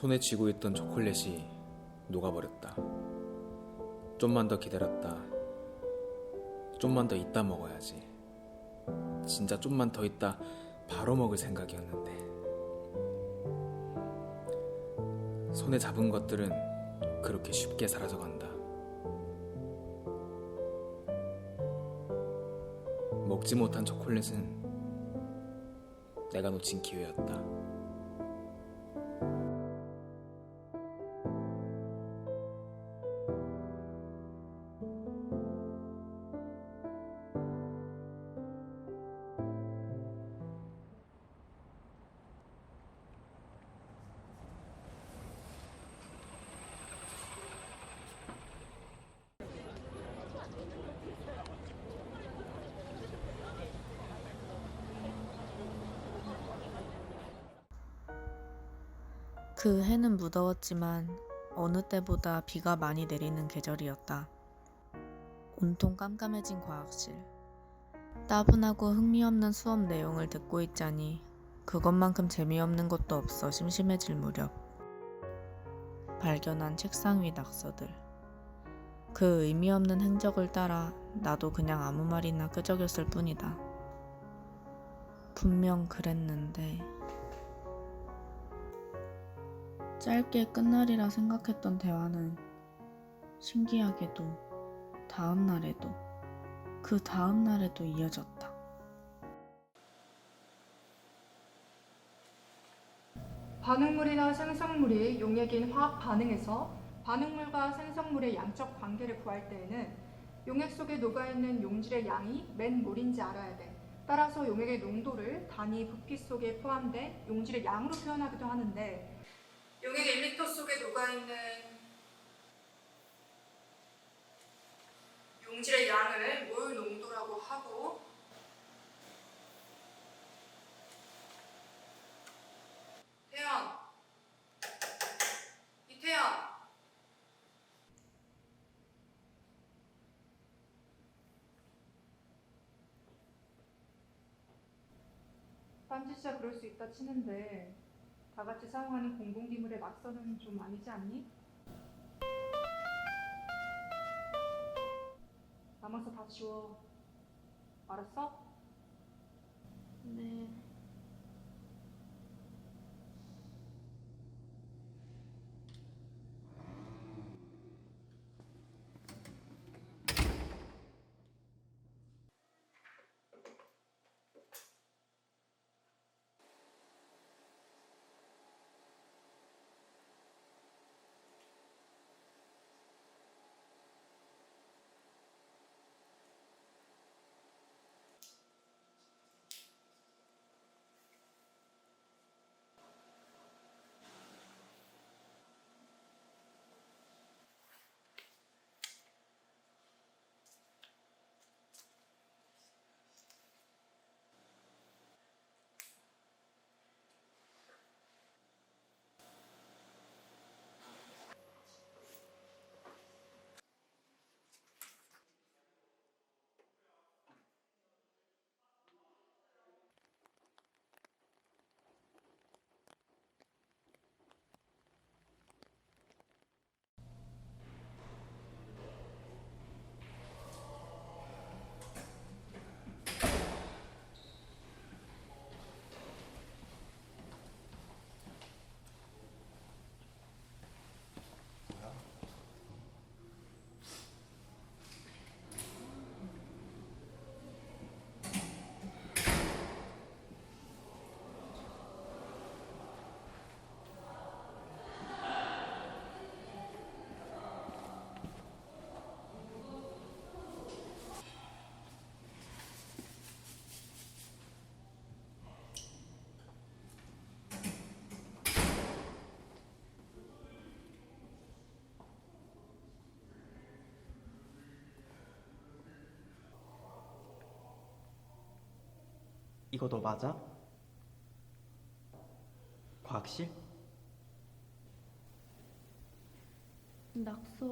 손에 쥐고 있던 초콜릿이 녹아버렸다. 좀만 더 기다렸다. 좀만 더 있다 먹어야지. 진짜 좀만 더 있다 바로 먹을 생각이었는데. 손에 잡은 것들은 그렇게 쉽게 사라져간다. 먹지 못한 초콜릿은 내가 놓친 기회였다. 그 해는 무더웠지만 어느 때보다 비가 많이 내리는 계절이었다. 온통 깜깜해진 과학실. 따분하고 흥미없는 수업 내용을 듣고 있자니 그것만큼 재미없는 것도 없어 심심해질 무렵. 발견한 책상 위 낙서들. 그 의미 없는 행적을 따라 나도 그냥 아무 말이나 끄적였을 뿐이다. 분명 그랬는데. 짧게 끝날이라 생각했던 대화는 신기하게도 다음 날에도 그 다음 날에도 이어졌다. 반응물이나 생성물이 용액인 화학 반응에서 반응물과 생성물의 양적 관계를 구할 때에는 용액 속에 녹아있는 용질의 양이 맨 물인지 알아야 돼. 따라서 용액의 농도를 단위 부피 속에 포함된 용질의 양으로 표현하기도 하는데 용액 1리터 속에 녹아있는 용질의 양을 물 농도라고 하고 태연 이태연. 딴짓이야 그럴 수 있다 치는데 다 같이 사용하는 공공기물의 낙서는 좀 아니지 않니? 남아서 다 지워 알았어? 네. 이거 너 맞아? 과학실? 낙서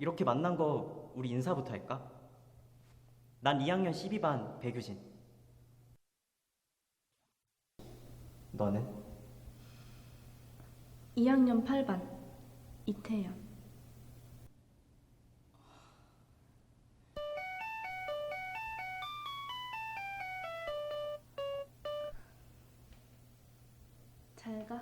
이렇게 만난 거 우리 인사부터 할까? 난 2학년 12반 배규진. 너는? 2학년 8반 이태연 잘 가.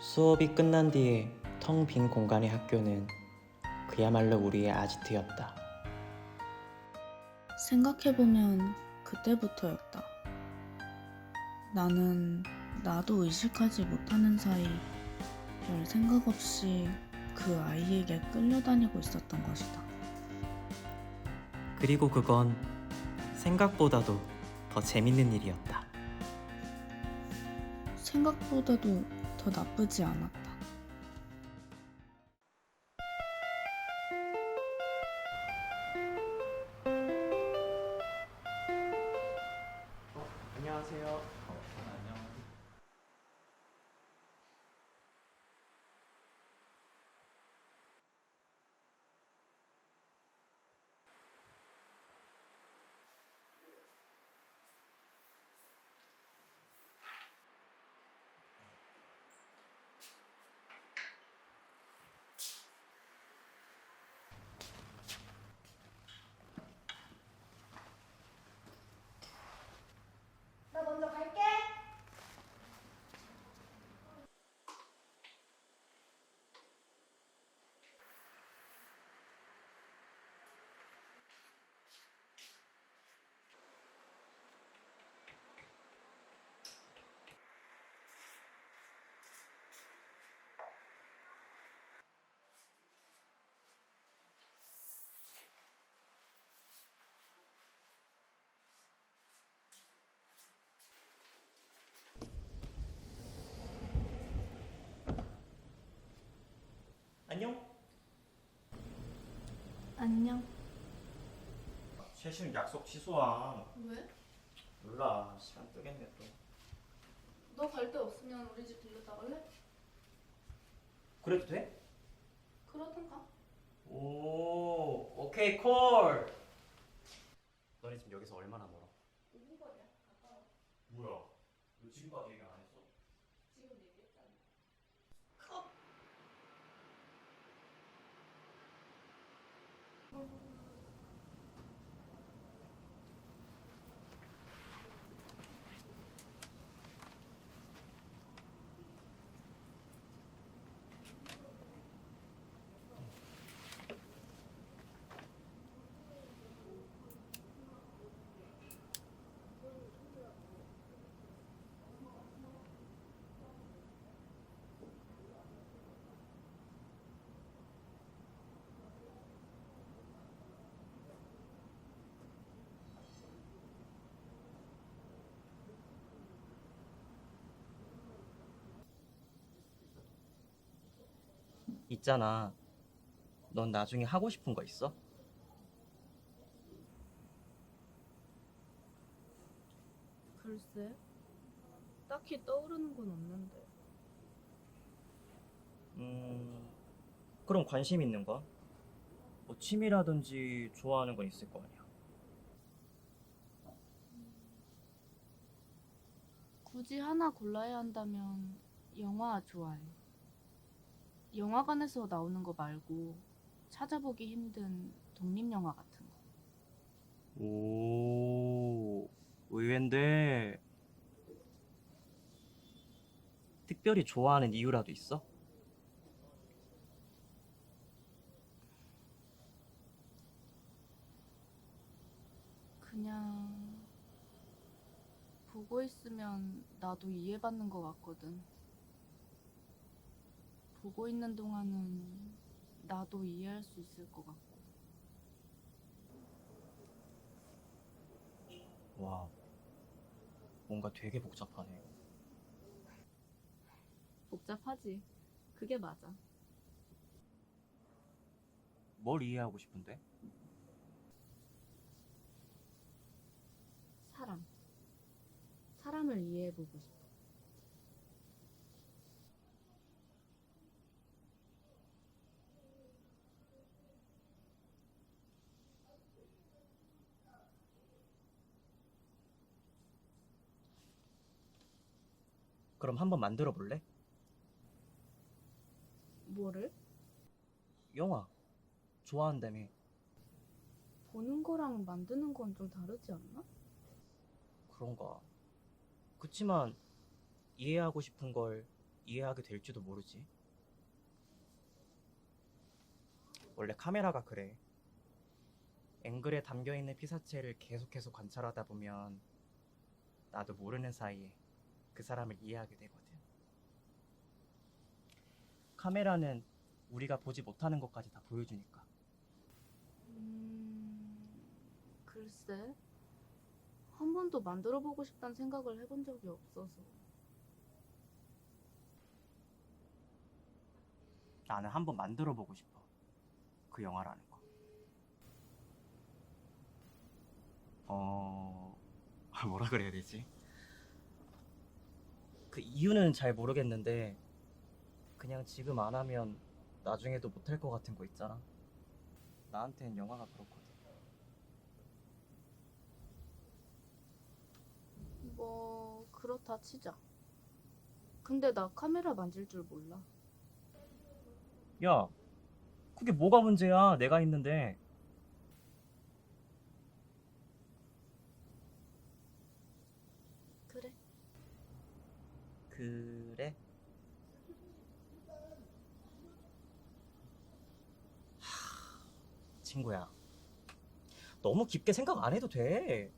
수업이 끝난 뒤에 텅 빈 공간의 학교는 그야말로 우리의 아지트였다. 생각해보면 그때부터였다. 나는 나도 의식하지 못하는 사이 별 생각 없이 그 아이에게 끌려다니고 있었던 것이다. 그리고 그건 생각보다도 더 재밌는 일이었다. 생각보다도 더 나쁘지 않았다. 안녕. 안녕. 최신 약속 취소함. 왜? 몰라. 시간 뜨겠네 또. 너 갈 데 없으면 우리 집 들렸다 갈래? 그래도 돼? 그러든가. 오, 오케이 콜. 너네 지금 여기서 얼마나 멀어? 5분 거리야. 가까워. 뭐야? 너 지금까지 얘기 안 했어? 지금 얘기했잖아. 있잖아. 넌 나중에 하고 싶은 거 있어? 글쎄. 딱히 떠오르는 건 없는데. 음, 그럼 관심 있는 거? 뭐 취미라든지 좋아하는 건 있을 거 아니야. 굳이 하나 골라야 한다면 영화 좋아해. 영화관에서 나오는 거 말고 찾아보기 힘든 독립 영화 같은 거. 오, 의외인데 특별히 좋아하는 이유라도 있어? 그냥 보고 있으면 나도 이해받는 것 같거든. 보고 있는 동안은 나도 이해할 수 있을 것 같고. 와, 뭔가 되게 복잡하네요. 복잡하지. 그게 맞아. 뭘 이해하고 싶은데? 사람. 사람을 이해해보고 싶어. 그럼 한번 만들어 볼래? 뭐를? 영화. 좋아한다며. 보는 거랑 만드는 건 좀 다르지 않나? 그런가. 그치만 이해하고 싶은 걸 이해하게 될지도 모르지. 원래 카메라가 그래. 앵글에 담겨 있는 피사체를 계속해서 관찰하다 보면 나도 모르는 사이에 그 사람을 이해하게 되거든. 카메라는 우리가 보지 못하는 것까지 다 보여주니까. 음, 글쎄. 한 번도 만들어 보고 싶다는 생각을 해본 적이 없어서. 나는 한 번 만들어 보고 싶어. 그 영화라는 거. 어, 뭐라 그래야 되지? 그 이유는 잘 모르겠는데, 그냥 지금 안 하면 나중에도 못할 것 같은 거 있잖아. 나한텐 영화가 그렇거든. 뭐, 그렇다 치자. 근데 나 카메라 만질 줄 몰라. 야, 그게 뭐가 문제야? 내가 있는데. 그래. 그래? 하, 친구야. 너무 깊게 생각 안 해도 돼.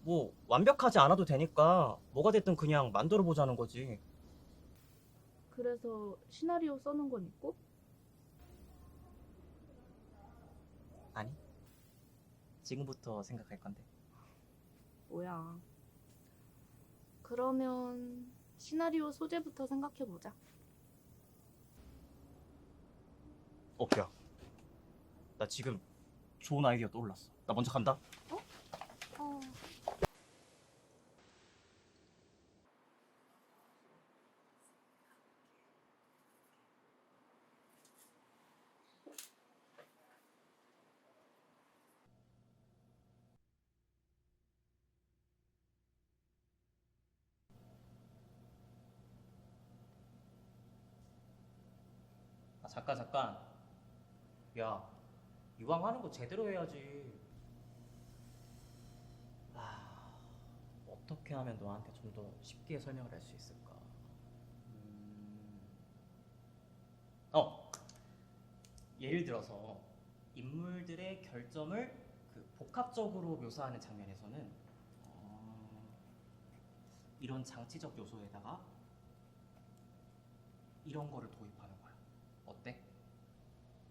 뭐, 완벽하지 않아도 되니까, 뭐가 됐든 그냥 만들어 보자는 거지. 그래서 시나리오 써는 건 있고? 아니? 지금부터 생각할 건데. 뭐야. 그러면 시나리오 소재부터 생각해보자. 어, 야. 나 지금 좋은 아이디어 떠올랐어. 나 먼저 간다. 어. 아, 잠깐, 잠깐. 야, 이왕 하는 거 제대로 해야지. 아, 어떻게 하면 너한테 좀 더 쉽게 설명을 할 수 있을까? 음... 어, 예를 들어서 인물들의 결점을 그 복합적으로 묘사하는 장면에서는 어, 이런 장치적 요소에다가 이런 거를. 어때?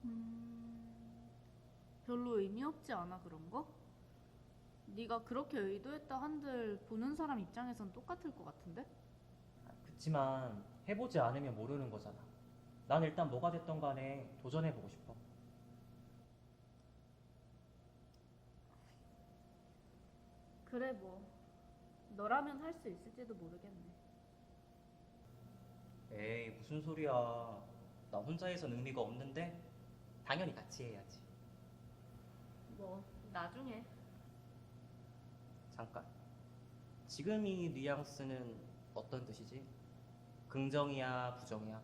음, 별로 의미 없지 않아 그런 거? 네가 그렇게 의도했다 한들 보는 사람 입장에선 똑같을 것 같은데? 아, 그치만 해보지 않으면 모르는 거잖아. 난 일단 뭐가 됐던 간에 도전해보고 싶어. 그래 뭐 너라면 할 수 있을지도 모르겠네. 에이 무슨 소리야. 나 혼자 해선 의미가 없는데 당연히 같이 해야지. 뭐 나중에 잠깐. 지금 이 뉘앙스는 어떤 뜻이지? 긍정이야, 부정이야?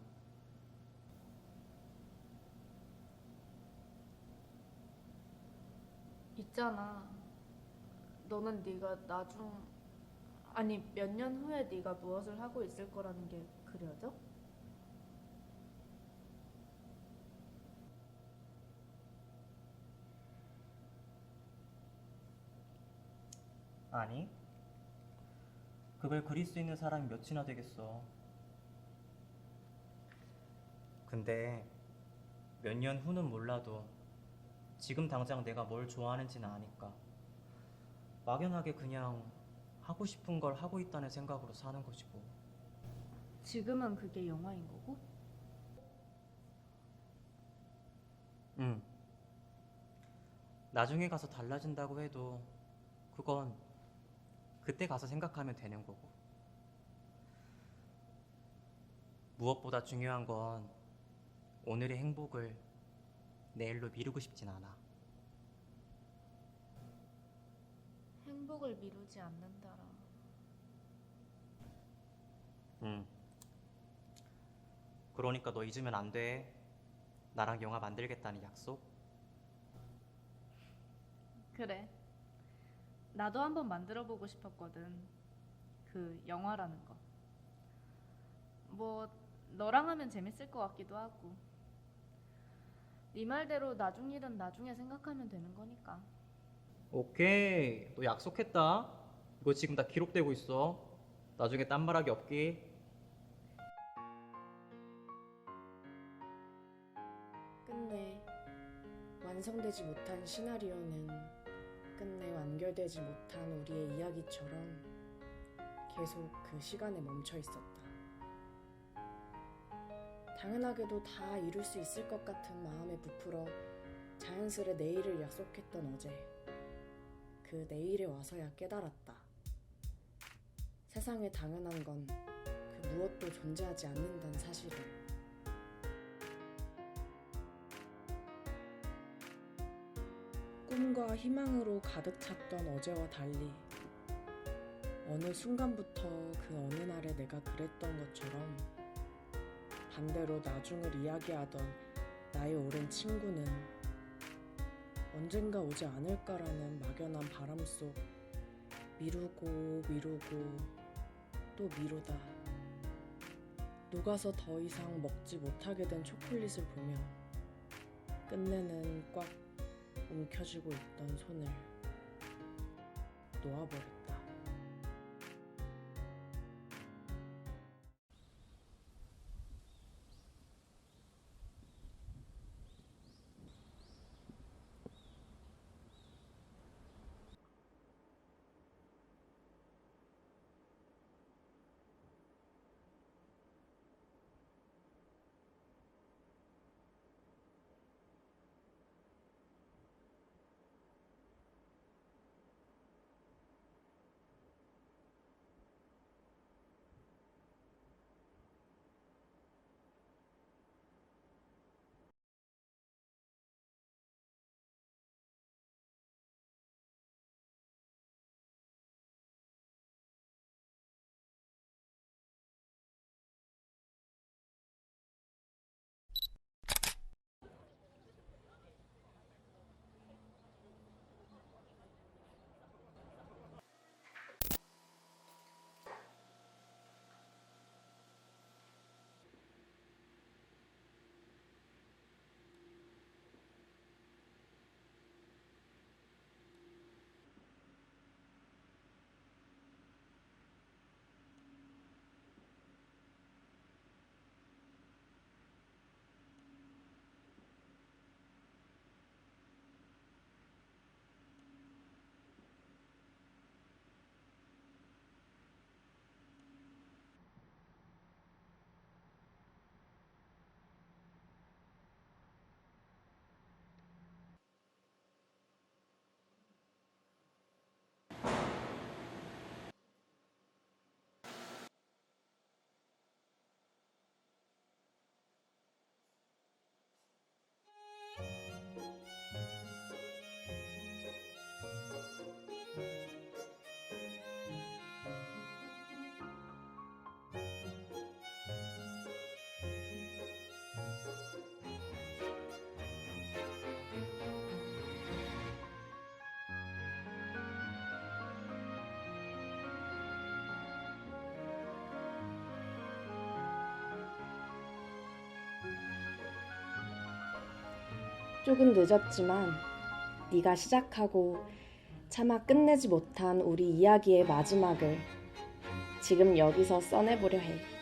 있잖아. 너는 네가 나중 아니 몇 년 후에 네가 무엇을 하고 있을 거라는 게 그려져? 아니. 그걸 그릴 수 있는 사람이 몇이나 되겠어. 근데 몇 년 후는 몰라도 지금 당장 내가 뭘 좋아하는지는 아니까 막연하게 그냥 하고 싶은 걸 하고 있다는 생각으로 사는 것이고 지금은 그게 영화인 거고? 응. 나중에 가서 달라진다고 해도 그건 그때 가서 생각하면 되는 거고. 무엇보다 중요한 건 오늘의 행복을 내일로 미루고 싶진 않아. 행복을 미루지 않는다라. 응. 그러니까 너 잊으면 안 돼. 나랑 영화 만들겠다는 약속? 그래. 나도 한번 만들어 보고 싶었거든. 그 영화라는 거. 뭐 너랑 하면 재밌을 것 같기도 하고. 네 말대로 나중 일은 나중에 생각하면 되는 거니까. 오케이. 너 약속했다. 이거 지금 다 기록되고 있어. 나중에 딴 말하기 없기. 끝내 완성되지 못한 시나리오는 끝내 완결되지 못한 우리의 이야기처럼 계속 그 시간에 멈춰 있었다. 당연하게도 다 이룰 수 있을 것 같은 마음에 부풀어 자연스레 내일을 약속했던 어제. 그 내일에 와서야 깨달았다. 세상에 당연한 건 그 무엇도 존재하지 않는다는 사실을. 꿈과 희망으로 가득 찼던 어제와 달리 어느 순간부터 그 어느 날에 내가 그랬던 것처럼 반대로 나중을 이야기하던 나의 오랜 친구는 언젠가 오지 않을까라는 막연한 바람 속 미루고 미루고 또 미루다. 녹아서 더 이상 먹지 못하게 된 초콜릿을 보며 끝내는 꽉 움켜쥐고 있던 손을 놓아버렸다. 조금 늦었지만 네가 시작하고 차마 끝내지 못한 우리 이야기의 마지막을 지금 여기서 써내보려 해.